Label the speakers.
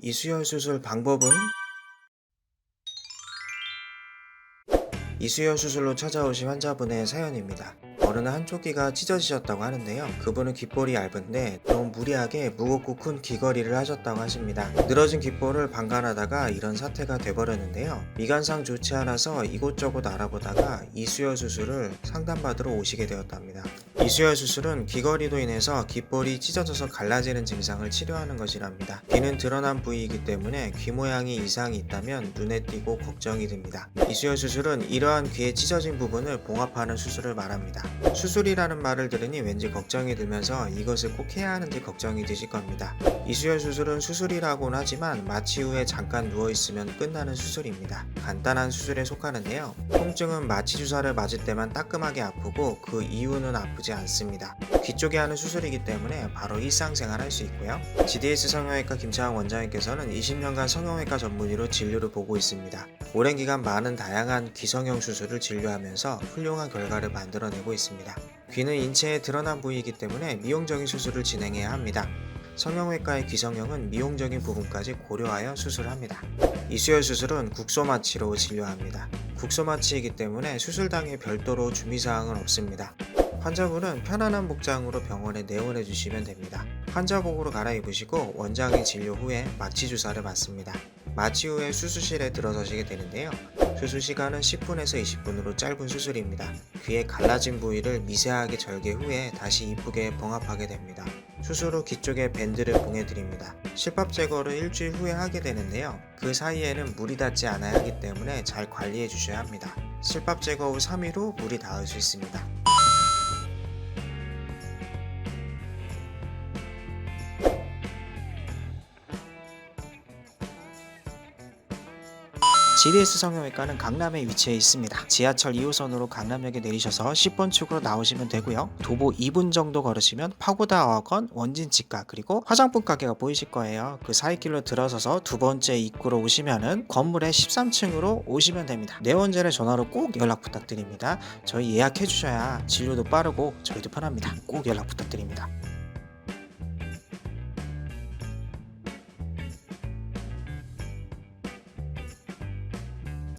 Speaker 1: 이수혈 수술 방법은 이수혈 수술로 찾아오신 환자분의 사연입니다. 어느 한쪽 귀가 찢어지셨다고 하는데요. 그분은 귓볼이 얇은데 너무 무리하게 무겁고 큰 귀걸이를 하셨다고 하십니다. 늘어진 귓볼을 방관하다가 이런 사태가 돼버렸는데요. 미관상 좋지 않아서 이곳저곳 알아보다가 이수혈 수술을 상담받으러 오시게 되었답니다. 이수혈 수술은 귀걸이로 인해서 귓볼이 찢어져서 갈라지는 증상을 치료하는 것이랍니다. 귀는 드러난 부위이기 때문에 귀 모양이 이상이 있다면 눈에 띄고 걱정이 듭니다. 이수혈 수술은 이러한 귀의 찢어진 부분을 봉합하는 수술을 말합니다. 수술이라는 말을 들으니 왠지 걱정이 들면서 이것을 꼭 해야 하는지 걱정이 드실 겁니다. 이수혈 수술은 수술이라고는 하지만 마취 후에 잠깐 누워있으면 끝나는 수술입니다. 간단한 수술에 속하는데요. 통증은 마취 주사를 맞을 때만 따끔하게 아프고 그 이후는 아프지 않습니다. 귀 쪽에 하는 수술이기 때문에 바로 일상생활 할 수 있고요. GDS 성형외과 김창환 원장님께서는 20년간 성형외과 전문의로 진료를 보고 있습니다. 오랜 기간 많은 다양한 귀성형 수술을 진료하면서 훌륭한 결과를 만들어내고 있습니다. 귀는 인체에 드러난 부위이기 때문에 미용적인 수술을 진행해야 합니다. 성형외과의 귀성형은 미용적인 부분까지 고려하여 수술합니다. 이수혈 수술은 국소 마취로 진료합니다. 국소 마취이기 때문에 수술당에 별도로 준비사항은 없습니다. 환자분은 편안한 복장으로 병원에 내원해 주시면 됩니다. 환자복으로 갈아입으시고 원장의 진료 후에 마취 주사를 맞습니다. 마취 후에 수술실에 들어서시게 되는데요. 수술 시간은 10분에서 20분으로 짧은 수술입니다. 귀에 갈라진 부위를 미세하게 절개 후에 다시 이쁘게 봉합하게 됩니다. 수술 후 귀 쪽에 밴드를 봉해드립니다. 실밥 제거를 일주일 후에 하게 되는데요. 그 사이에는 물이 닿지 않아야 하기 때문에 잘 관리해 주셔야 합니다. 실밥 제거 후 3일 후 물이 닿을 수 있습니다. GDS 성형외과는 강남에 위치해 있습니다. 지하철 2호선으로 강남역에 내리셔서 10번 출구로 나오시면 되고요. 도보 2분 정도 걸으시면 파고다 어건 원진 치과 그리고 화장품 가게가 보이실 거예요. 그 사이길로 들어서서 두 번째 입구로 오시면은 건물의 13층으로 오시면 됩니다. 내원전에 전화로 꼭 연락 부탁드립니다. 저희 예약해 주셔야 진료도 빠르고 저희도 편합니다. 꼭 연락 부탁드립니다.